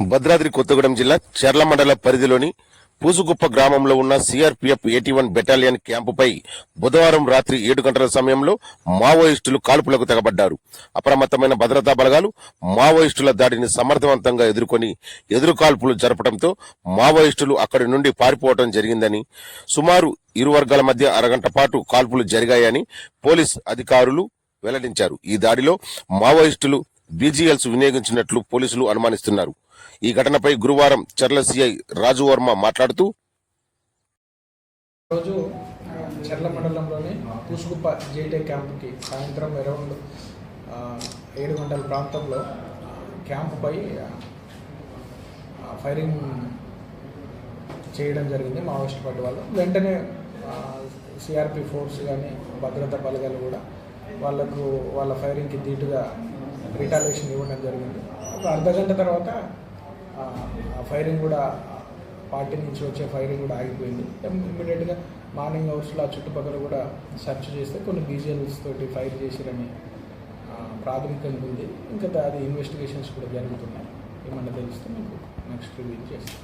భద్రాద్రి కొత్తగూడెం జిల్లా చెర్ల మండల పరిధిలోని పూసుగుప్ప గ్రామంలో ఉన్న సిఆర్పీఎఫ్ ఎయిటీ వన్ బెటాలియన్ క్యాంపుపై బుధవారం రాత్రి ఏడు గంటల సమయంలో మావోయిస్టులు కాల్పులకు తెగబడ్డారు. అప్రమత్తమైన భద్రతా బలగాలు మావోయిస్టుల దాడిని సమర్థవంతంగా ఎదుర్కొని ఎదురు కాల్పులు జరపడంతో మావోయిస్టులు అక్కడి నుండి పారిపోవడం జరిగిందని సుమారు ఇరు వర్గాల మధ్య అరగంట పాటు కాల్పులు జరిగాయని పోలీస్ అధికారులు వెల్లడించారు. ఈ దాడిలో మావోయిస్టులు బీజీఎల్స్ వినియోగించినట్లు పోలీసులు అనుమానిస్తున్నారు. ఈ ఘటనపై గురువారం చర్ల సిఐ రాజు వర్మ మాట్లాడుతూ రోజు చర్ల మండలంలోని పూసుకుప్ప జేటే క్యాంపుకి సాయంత్రం అరౌండ్ ఏడు గంటల ప్రాంతంలో క్యాంపుపై ఫైరింగ్ చేయడం జరిగింది మావోయిస్ట్ పార్టీ వాళ్ళు. వెంటనే సిఆర్పి ఫోర్స్ కానీ భద్రతా బలగాలు కూడా వాళ్ళకు వాళ్ళ ఫైరింగ్కి ధీటుగా రిటాలియేషన్ ఇవ్వడం జరిగింది. ఒక అర్ధ గంట తర్వాత ఆ, ఫైరింగ్ కూడా పార్టీ నుంచి వచ్చే ఫైరింగ్ కూడా ఆగిపోయింది. ఇమ్మీడియట్గా మార్నింగ్ అవర్స్లో ఆ చుట్టుపక్కల కూడా సెర్చ్ చేస్తే కొన్ని బీజిఎల్స్ తోటి ఫైర్ చేసిరని ప్రాథమికంగా ఉంది. ఇంకా అది ఇన్వెస్టిగేషన్స్ కూడా జరుగుతున్నాయి. ఏమన్నా తెలిస్తే మీకు నెక్స్ట్ రివ్యూ చేస్తాం.